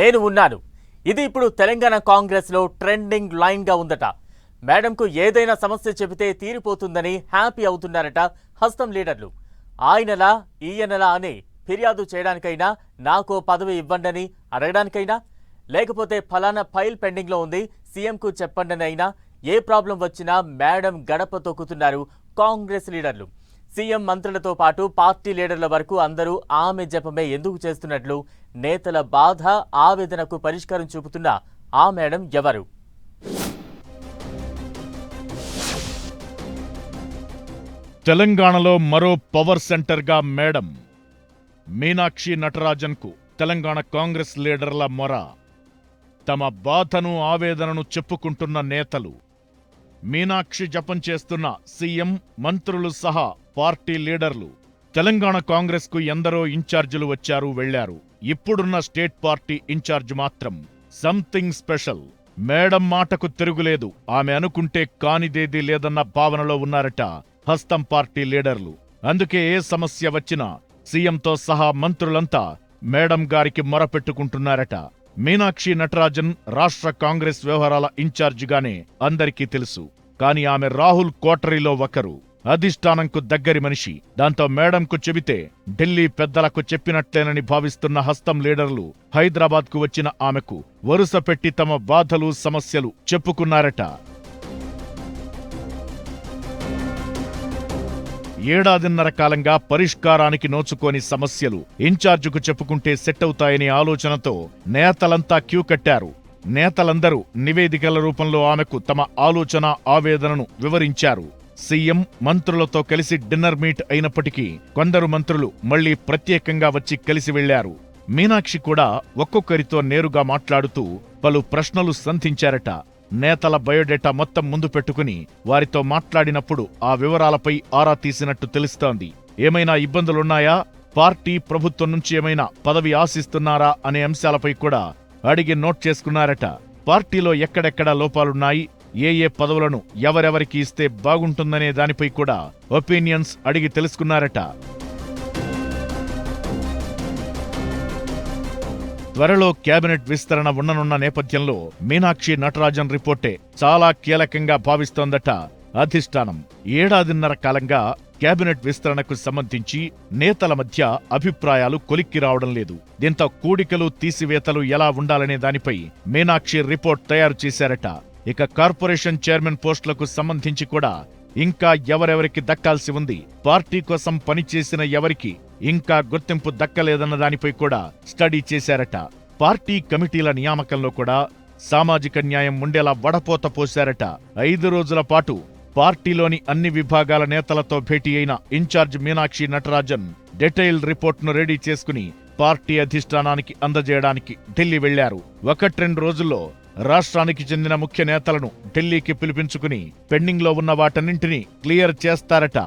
నేను ఉన్నాను. ఇది ఇప్పుడు తెలంగాణ కాంగ్రెస్లో ట్రెండింగ్ లైన్గా ఉందట. మేడంకు ఏదైనా సమస్య చెబితే తీరిపోతుందని హ్యాపీ అవుతున్నారట హస్తం లీడర్లు. ఆయనలా ఈయనలా అని ఫిర్యాదు చేయడానికైనా నాకో పదవి ఇవ్వండని అడగడానికైనా? లేకపోతే ఫలానా ఫైల్ పెండింగ్లో ఉంది సీఎంకు చెప్పండి అయినా ఏ ప్రాబ్లం వచ్చినా మేడం గడప తొక్కుతున్నారు కాంగ్రెస్ లీడర్లు. సీఎం మంత్రులతో పాటు పార్టీ లీడర్ల వరకు అందరూ ఆమె జపమే ఎందుకు చేస్తున్నట్లు నేతల బాధ ఆవేదనకు పరిష్కారం చూపుతున్న ఆ మేడం ఎవరు? తెలంగాణలో మరో పవర్ సెంటర్గా మేడం మీనాక్షి నటరాజన్కు తెలంగాణ కాంగ్రెస్ లీడర్ల మొర. తమ బాధను ఆవేదనను చెప్పుకుంటున్న నేతలు మీనాక్షి జపం చేస్తున్న సీఎం మంత్రులు సహా పార్టీ లీడర్లు. తెలంగాణ కాంగ్రెస్కు ఎందరో ఇన్ఛార్జీలు వచ్చారు వెళ్ళారు ఇప్పుడున్న స్టేట్ పార్టీ ఇన్ఛార్జ్ మాత్రం సంథింగ్ స్పెషల్. మేడం మాటకు తిరుగులేదు. ఆమె అనుకుంటే కానిదేదీ లేదన్న భావనలో ఉన్నారట హస్తం పార్టీ లీడర్లు. అందుకే ఏ సమస్య వచ్చినా సీఎంతో సహా మంత్రులంతా మేడం గారికి మొరపెట్టుకుంటున్నారట. మీనాక్షి నటరాజన్ రాష్ట్ర కాంగ్రెస్ వ్యవహారాల ఇన్ఛార్జిగానే అందరికీ తెలుసు. కాని ఆమె రాహుల్ కోటరీలో ఒకరు. అధిష్టానంకు దగ్గరి మనిషి. దాంతో మేడంకు చెబితే ఢిల్లీ పెద్దలకు చెప్పినట్లేనని భావిస్తున్న హస్తం లీడర్లు హైదరాబాద్కు వచ్చిన ఆమెకు వరుస పెట్టి తమ బాధలు సమస్యలు చెప్పుకున్నారట. ఏడాదిన్నర కాలంగా పరిష్కారానికి నోచుకోని సమస్యలు ఇన్ఛార్జుకు చెప్పుకుంటే సెట్ అవుతాయనే ఆలోచనతో నేతలంతా క్యూ కట్టారు. నేతలందరూ నివేదికల రూపంలో ఆమెకు తమ ఆలోచన ఆవేదనను వివరించారు. సీఎం మంత్రులతో కలిసి డిన్నర్ మీట్ అయినప్పటికీ కొందరు మంత్రులు మళ్ళీ ప్రత్యేకంగా వచ్చి కలిసి వెళ్ళారు. మీనాక్షి కూడా ఒక్కొక్కరితో నేరుగా మాట్లాడుతూ పలు ప్రశ్నలు సంధించారట. నేతల బయోడేటా మొత్తం ముందు పెట్టుకుని వారితో మాట్లాడినప్పుడు ఆ వివరాలపై ఆరా తీసినట్టు తెలుస్తోంది. ఏమైనా ఇబ్బందులున్నాయా? పార్టీ ప్రభుత్వం నుంచి ఏమైనా పదవి ఆశిస్తున్నారా అనే అంశాలపై కూడా అడిగి నోట్ చేసుకున్నారట. పార్టీలో ఎక్కడెక్కడ లోపాలున్నాయి? ఏ ఏ పదవులను ఎవరెవరికి ఇస్తే బాగుంటుందనే దానిపై కూడా ఒపీనియన్స్ అడిగి తెలుసుకున్నారట. త్వరలో కేబినెట్ విస్తరణ ఉండనున్న నేపథ్యంలో మీనాక్షి నటరాజన్ రిపోర్టే చాలా కీలకంగా భావిస్తోందట అధిష్టానం. ఏడాదిన్నర కాలంగా కేబినెట్ విస్తరణకు సంబంధించి నేతల మధ్య అభిప్రాయాలు కొలిక్కి రావడం లేదు. దీంతో కూడికలు తీసివేతలు ఎలా ఉండాలనే దానిపై మీనాక్షి రిపోర్ట్ తయారు చేశారట. ఇక కార్పొరేషన్ చైర్మన్ పోస్టులకు సంబంధించి కూడా ఇంకా ఎవరెవరికి దక్కాల్సి ఉంది పార్టీ కోసం పనిచేసిన ఎవరికి ఇంకా గుర్తింపు దక్కలేదన్న దానిపై కూడా స్టడీ చేశారట. పార్టీ కమిటీల నియామకంలో కూడా సామాజిక న్యాయం ఉండేలా వడపోత పోశారట. ఐదు రోజుల పాటు పార్టీలోని అన్ని విభాగాల నేతలతో భేటీ అయిన ఇన్ఛార్జ్ మీనాక్షి నటరాజన్ డీటెయిల్ రిపోర్ట్ను రెడీ చేసుకుని పార్టీ అధిష్టానానికి అందజేయడానికి ఢిల్లీ వెళ్ళారు. ఒకట్రెండు రోజుల్లో రాష్ట్రానికి చెందిన ముఖ్య నేతలను ఢిల్లీకి పిలిపించుకుని పెండింగ్లో ఉన్న వాటన్నింటినీ క్లియర్ చేస్తారట.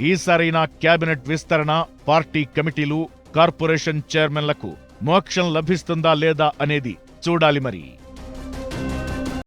ఈసారైనా క్యాబినెట్ విస్తరణ పార్టీ కమిటీలు కార్పొరేషన్ చైర్మన్లకు మోక్షం లభిస్తుందా లేదా అనేది చూడాలి మరి.